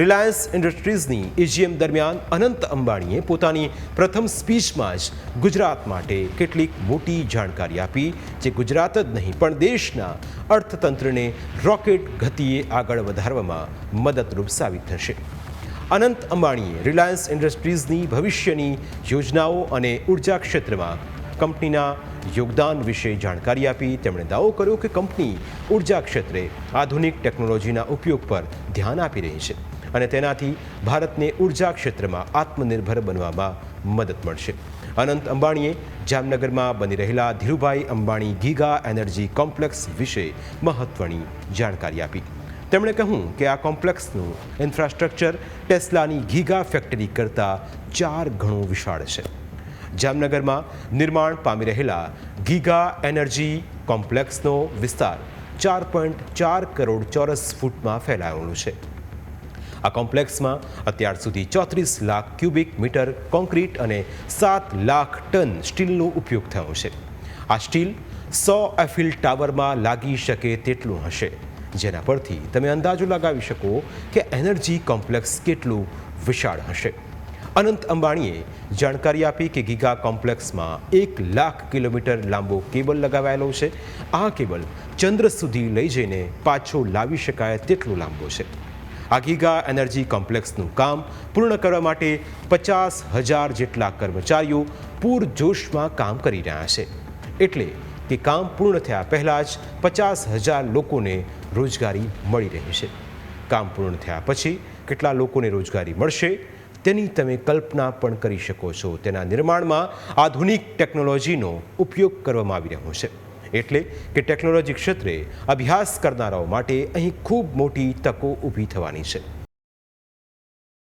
Reliance ઇન્ડસ્ટ્રીઝની AGM દરમિયાન અનંત અંબાણીએ પોતાની પ્રથમ સ્પીચમાં જ ગુજરાત માટે કેટલીક મોટી જાણકારી આપી, જે ગુજરાત જ નહીં, પણ દેશના અર્થતંત્રને રોકેટ ગતિએ આગળ વધારવામાં મદદરૂપ સાબિત થશે. અનંત અંબાણીએ રિલાયન્સ ઇન્ડસ્ટ્રીઝની ભવિષ્યની યોજનાઓ અને ઊર્જા ક્ષેત્રમાં કંપનીના યોગદાન વિશે જાણકારી આપી, તેમણે દાવો કર્યો કે કંપની ઊર્જા ક્ષેત્રે આધુનિક ટેકનોલોજીના ઉપયોગ પર ધ્યાન આપી રહી છે. અને તેનાથી ભારતને ઊર્જા ક્ષેત્રમાં આત્મનિર્ભર બનવામાં મદદ મળશે. અનંત અંબાણીએ જામનગરમાં બની રહેલા Dhirubhai Ambani giga energy complex વિશે મહત્વની જાણકારી આપી. તેમણે કહ્યું કે આ કોમ્પ્લેક્સનું ઇન્ફ્રાસ્ટ્રક્ચર ટેસ્લાની ગીગા ફેક્ટરી કરતાં ચાર ગણું વિશાળ છે. જામનગરમાં નિર્માણ પામી રહેલા ગીગા એનર્જી કોમ્પ્લેક્સનો વિસ્તાર ચાર પોઈન્ટ ચાર કરોડ ચોરસ ફૂટમાં ફેલાયેલું છે. આ કોમ્પ્લેક્સમાં અત્યાર સુધી ચોત્રીસ લાખ ક્યુબિક મીટર કોન્ક્રીટ અને સાત લાખ ટન સ્ટીલનો ઉપયોગ થયો છે. આ સ્ટીલ સો એફિલ ટાવરમાં લાગી શકે તેટલું હશે. જેના પરથી તમે અંદાજો લગાવી શકો કે એનર્જી કોમ્પ્લેક્સ કેટલું વિશાળ હશે. અનંત અંબાણીએ જાણકારી આપી કે ગીગા કોમ્પ્લેક્સમાં એક લાખ કિલોમીટર લાંબો કેબલ લગાવાયેલો છે. આ કેબલ ચંદ્ર સુધી લઈ જઈને પાછો લાવી શકાય તેટલો લાંબો છે. આ ગીગા એનર્જી કોમ્પ્લેક્સનું કામ પૂર્ણ કરવા માટે પચાસ હજાર જેટલા કર્મચારીઓ પૂરજોશમાં કામ કરી રહ્યા છે. એટલે કે કામ પૂર્ણ થયા પહેલાં જ પચાસ હજાર લોકોને રોજગારી મળી રહી છે. કામ પૂર્ણ થયા પછી કેટલા લોકોને રોજગારી મળશે તેની તમે કલ્પના પણ કરી શકો છો. તેના નિર્માણમાં આધુનિક ટેકનોલોજીનો ઉપયોગ કરવામાં આવી રહ્યો છે. એટલે કે ટેકનોલોજી ક્ષેત્રે અભ્યાસ કરનારાઓ માટે અહીં ખૂબ મોટી તકો ઊભી થવાની છે.